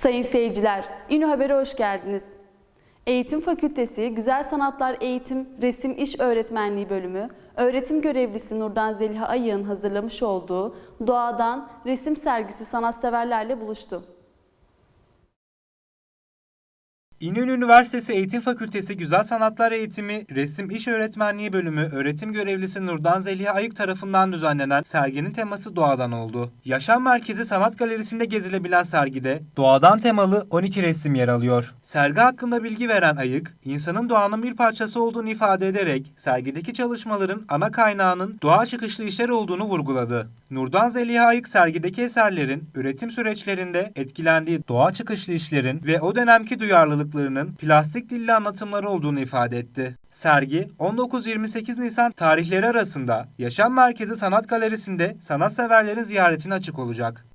Sayın seyirciler, İNÜ Haber'e hoş geldiniz. Eğitim Fakültesi Güzel Sanatlar Eğitim Resim İş Öğretmenliği Bölümü öğretim görevlisi Nurdan Zeliha Ayık'ın hazırlamış olduğu Doğadan Resim Sergisi sanatseverlerle buluştu. İnönü Üniversitesi Eğitim Fakültesi Güzel Sanatlar Eğitimi Resim İş Öğretmenliği Bölümü öğretim görevlisi Nurdan Zeliha Ayık tarafından düzenlenen serginin teması doğadan oldu. Yaşam Merkezi Sanat Galerisi'nde gezilebilen sergide doğadan temalı 12 resim yer alıyor. Sergi hakkında bilgi veren Ayık, insanın doğanın bir parçası olduğunu ifade ederek sergideki çalışmaların ana kaynağının doğa çıkışlı işler olduğunu vurguladı. Nurdan Zeliha Ayık sergideki eserlerin üretim süreçlerinde etkilendiği doğa çıkışlı işlerin ve o dönemki duyarlılıklarının plastik dilli anlatımları olduğunu ifade etti. Sergi 19-28 Nisan tarihleri arasında Yaşam Merkezi Sanat Galerisi'nde sanatseverlerin ziyaretine açık olacak.